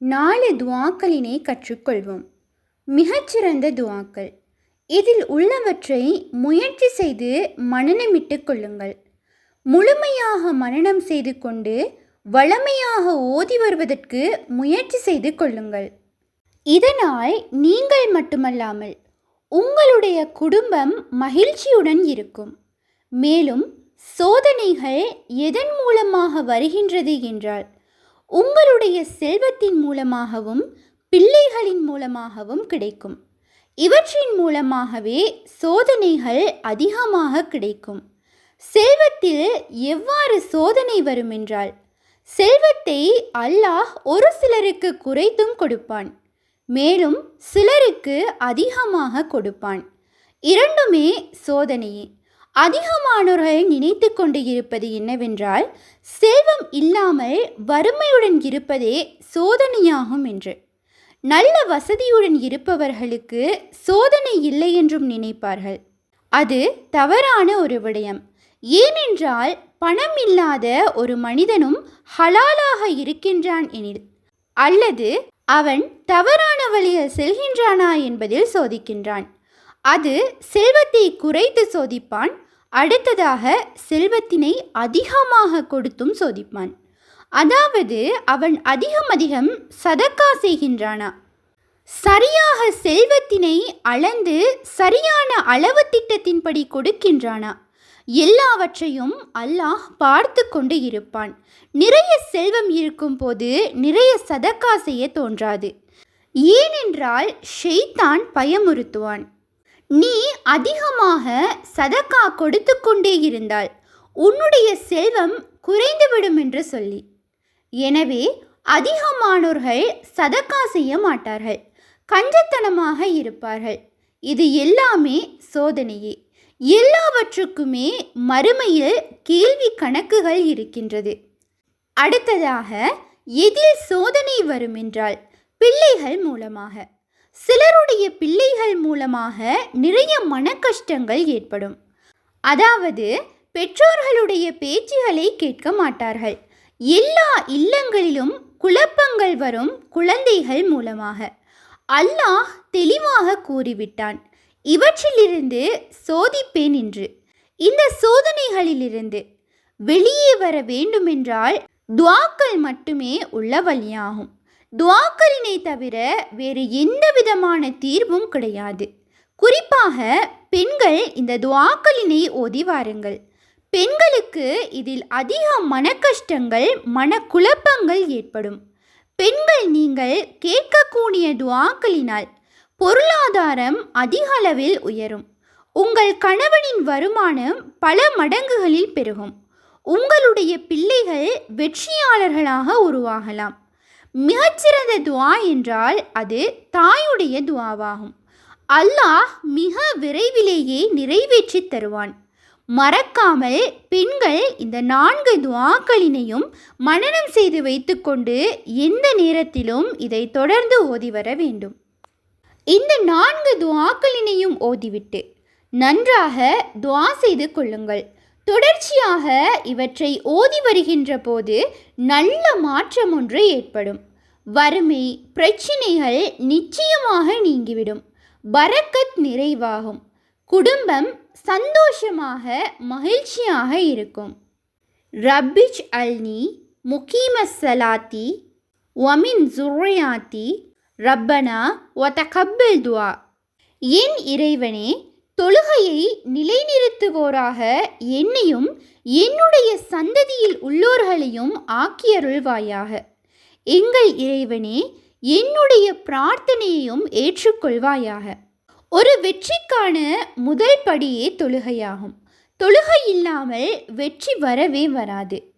நாலு துவாக்களினை கற்றுக்கொள்வோம். மிகச்சிறந்த துவாக்கள். இதில் உள்ளவற்றை முயற்சி செய்து மனநமிட்டு கொள்ளுங்கள். முழுமையாக மனநம் செய்து கொண்டு வளமையாக ஓதி வருவதற்கு முயற்சி செய்து கொள்ளுங்கள். இதனால் நீங்கள் மட்டுமல்லாமல் உங்களுடைய குடும்பம் மகிழ்ச்சியுடன் இருக்கும். மேலும் சோதனைகள் எதன் மூலமாக வருகின்றது என்றால் உங்களுடைய செல்வத்தின் மூலமாகவும் பிள்ளைகளின் மூலமாகவும் கிடைக்கும். இவற்றின் மூலமாகவே சோதனைகள் அதிகமாக கிடைக்கும். செல்வத்தில் எவ்வாறு சோதனை வரும் என்றால் செல்வத்தை அல்லாஹ் ஒரு சிலருக்கு குறைத்தும் கொடுப்பான். மேலும் சிலருக்கு அதிகமாக கொடுப்பான். இரண்டுமே சோதனையே. அதிகமானோர்கள் நினைத்து கொண்டு இருப்பது என்னவென்றால் செல்வம் இல்லாமல் வறுமையுடன் இருப்பதே சோதனையாகும் என்று. நல்ல வசதியுடன் இருப்பவர்களுக்கு சோதனை இல்லை என்றும் நினைப்பார்கள். அது தவறான ஒரு விடயம். ஏனென்றால் பணம் இல்லாத ஒரு மனிதனும் ஹலாலாக இருக்கின்றான் எனில் அல்லது அவன் தவறான வழியில் செல்கின்றானா என்பதில் சோதிக்கின்றான். அது செல்வத்தை குறைத்து சோதிப்பான் அடுத்ததாக செல்வத்தினை அதிகமாக கொடுத்தும் சோதிப்பான். அதாவது அவன் அதிகம் அதிகம் சதக்கா செய்கின்றானா. சரியாக செல்வத்தினை அளந்து சரியான அளவு திட்டத்தின்படி கொடுக்கின்றானா. எல்லாவற்றையும் அல்லாஹ் பார்த்து கொண்டு இருப்பான். நிறைய செல்வம் இருக்கும் போது நிறைய சதக்கா செய்ய தோன்றாது. ஏனென்றால் ஷெய்தான் பயமுறுத்துவான். நீ அதிகமாக சதக்கா கொடுத்து கொண்டே இருந்தால் உன்னுடைய செல்வம் குறைந்துவிடும் என்று சொல்லி. எனவே அதிகமானோர்கள் சதக்கா செய்ய மாட்டார்கள். கஞ்சத்தனமாக இருப்பார்கள். இது எல்லாமே சோதனையே. எல்லாவற்றுக்குமே மறுமையில் கேள்வி கணக்குகள் இருக்கின்றது. அடுத்ததாக எதில் சோதனை வரும் என்றால் பிள்ளைகள் மூலமாக. சிலருடைய பிள்ளைகள் மூலமாக நிறைய மன கஷ்டங்கள் ஏற்படும். அதாவது பெற்றோர்களுடைய பேச்சுகளை கேட்க மாட்டார்கள். எல்லா இல்லங்களிலும் குழப்பங்கள் வரும் குழந்தைகள் மூலமாக. அல்லாஹ் தெளிவாக கூறிவிட்டான். இவற்றிலிருந்து சோதிப்பேன் என்று. இந்த சோதனைகளிலிருந்து வெளியே வர வேண்டுமென்றால் துவாக்கள் மட்டுமே உள்ள வழியாகும். துவாக்களினை தவிர வேறு எந்த விதமான தீர்வும் கிடையாது. குறிப்பாக பெண்கள் இந்த துவாக்களினை ஓதி வாருங்கள். பெண்களுக்கு இதில் அதிக மன கஷ்டங்கள் மனக்குழப்பங்கள் ஏற்படும். பெண்கள் நீங்கள் கேட்கக்கூடிய துவாக்களினால் பொருளாதாரம் அதிக அளவில் உயரும். உங்கள் கணவனின் வருமானம் பல மடங்குகளில் பெருகும். உங்களுடைய பிள்ளைகள் வெற்றியாளர்களாக உருவாகலாம். மிகச்சிறந்த துவா என்றால் அது தாயுடைய துவாவாகும். அல்லாஹ் மிக விரைவிலேயே நிறைவேற்றி தருவான். மறக்காமல் பெண்கள் இந்த நான்கு துவாக்களினையும் மனனம் செய்து வைத்துக்கொண்டு எந்த நேரத்திலும் இதை தொடர்ந்து ஓதி வர வேண்டும். இந்த நான்கு துவாக்களினையும் ஓதிவிட்டு நன்றாக துவா செய்து கொள்ளுங்கள். தொடர்ச்சியாக இவற்றை ஓதி வருகின்ற போது நல்ல மாற்றம் ஒன்று ஏற்படும். வறுமை பிரச்சினைகள் நிச்சயமாக நீங்கிவிடும். பரக்கத் நிறைவாகும். குடும்பம் சந்தோஷமாக மகிழ்ச்சியாக இருக்கும். ரப்பிச் அல்னி முகீமஸ் சலாத்தி ஒமின் ஜுர்யாத்தி ரப்பனா ஒதகப்பில் துவா என் இறைவனே தொழுகையை நிலைநிறுத்துவோராக என்னையும் என்னுடைய சந்ததியில் உள்ளோர்களையும் ஆக்கியருள்வாயாக. எங்கள் இறைவனே என்னுடைய பிரார்த்தனையையும் ஏற்றுக்கொள்வாயாக. ஒரு வெற்றிக்கான முதல் படியே தொழுகையாகும். தொழுகை இல்லாமல் வெற்றி வரவே வராது.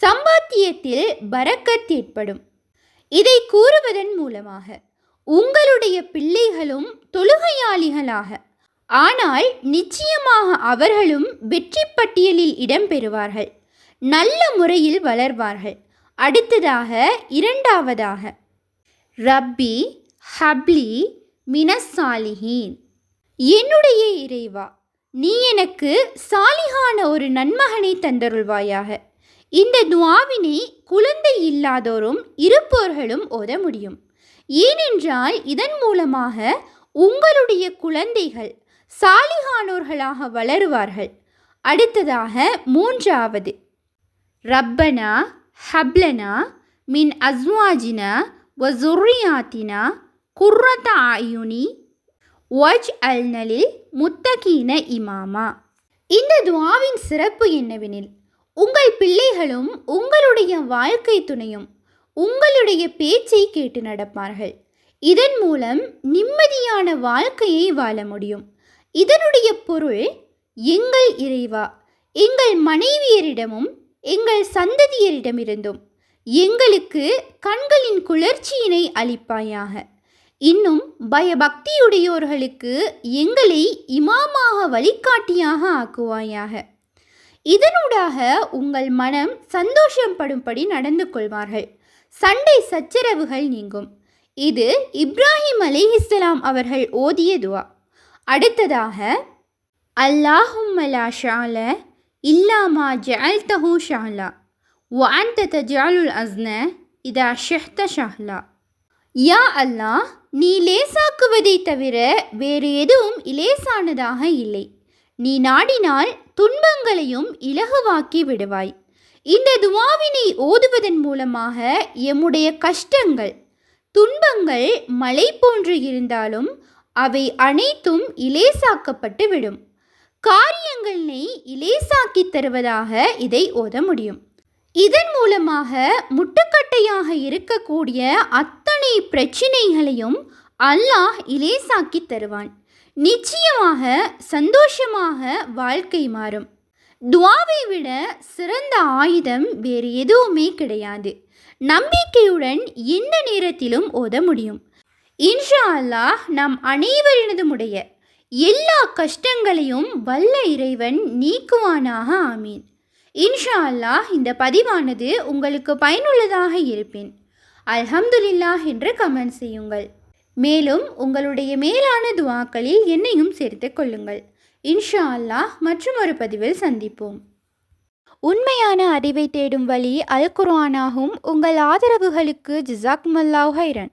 சம்பாத்தியத்தில் பரக்கத் ஏற்படும். இதை கூறுவதன் மூலமாக உங்களுடைய பிள்ளைகளும் தொழுகையாளிகளாக ஆனால் நிச்சயமாக அவர்களும் வெற்றி பட்டியலில் இடம்பெறுவார்கள் நல்ல முறையில் வளர்வார்கள். அடுத்ததாக இரண்டாவதாக. ரப்பி ஹப்லி மினசாலிஹீன் என்னுடைய இறைவா நீ எனக்கு சாலிகான ஒரு நன்மகனை தந்தருள்வாயாக. இந்த துவாவினை குழந்தை இல்லாதோரும் இருப்போர்களும் ஓத முடியும். ஏனென்றால் இதன் மூலமாக உங்களுடைய குழந்தைகள் சாலிகானோர்களாக வளருவார்கள். அடுத்ததாக மூன்றாவது. ரப்பனா ஹப்லனா மின் அஸ்வாஜினா வசுரியாத்தினா குர்ரத ஆயுனி வஜ் அல்னலில் முத்தகீன இமாமா. இந்த துவாவின் சிறப்பு என்னவெனில் உங்கள் பிள்ளைகளும் உங்களுடைய வாழ்க்கை துணையும் உங்களுடைய பேச்சை கேட்டு நடப்பார்கள். இதன் மூலம் நிம்மதியான வாழ்க்கையை வாழ முடியும். இதனுடைய பொருள் எங்கள் இறைவா எங்கள் மனைவியரிடமும் எங்கள் சந்ததியரிடமிருந்தும் எங்களுக்கு கண்களின் குளிர்ச்சியினை அளிப்பாயாக. இன்னும் பயபக்தியுடையோர்களுக்கு எங்களை இமாமாக வழிகாட்டியாக ஆக்குவாயாக. இதனூடாக உங்கள் மனம் சந்தோஷப்படும்படி நடந்து கொள்வார்கள். சண்டை சச்சரவுகள் நீங்கும். இது இப்ராஹிம் அலிஹிஸ்லாம் அவர்கள் ஓதிய துவா. அடுத்ததாக அல்லாஹும்மலா ஷால இல்லாமா ஜஅல்தஹு ஷாலா وأنت تجعل الأزن إذا شئت ஷஹ்லா யா அல்லாஹ் நீ லேசாக்குவதை தவிர வேறு எதுவும் இலேசானதாக இல்லை நீ நாடினால் துன்பங்களையும் இலகுவாக்கி விடுவாய் இந்த துவாவினை ஓதுவதன் மூலமாக எம்முடைய கஷ்டங்கள் துன்பங்கள் மலை போன்று இருந்தாலும் அவை அனைத்தும் இலேசாக்கப்பட்டு விடும். காரியங்களை இலேசாக்கி தருவதாக இதை ஓத முடியும். இதன் மூலமாக முட்டுக்கட்டையாக இருக்கக்கூடிய அத்தனை பிரச்சினைகளையும் அல்லாஹ் இலேசாக்கி தருவான். நிச்சயமாக சந்தோஷமாக வாழ்க்கை மாறும். துவாவை விட சிறந்த ஆயுதம் வேறு எதுவுமே கிடையாது. நம்பிக்கையுடன் எந்த நேரத்திலும் ஓத முடியும். இன்ஷா அல்லாஹ் நம் அனைவரினதுமுடைய எல்லா கஷ்டங்களையும் வல்ல இறைவன் நீக்குவானாக ஆமீன். இன்ஷா அல்லாஹ் இந்த பதிவானது உங்களுக்கு பயனுள்ளதாக இருப்பேன் அல்ஹம்துலில்லா என்று கமெண்ட் செய்யுங்கள். மேலும் உங்களுடைய மேலான துவாக்களில் என்னையும் சேர்த்து கொள்ளுங்கள். இன்ஷா அல்லாஹ் மற்றும் ஒரு பதிவில் சந்திப்போம். உண்மையான அறிவை தேடும் வழி அல் குர்ஆனாகும் உங்கள் ஆதரவுகளுக்கு ஜிசாக்மல்லாஹ் ஹைரன்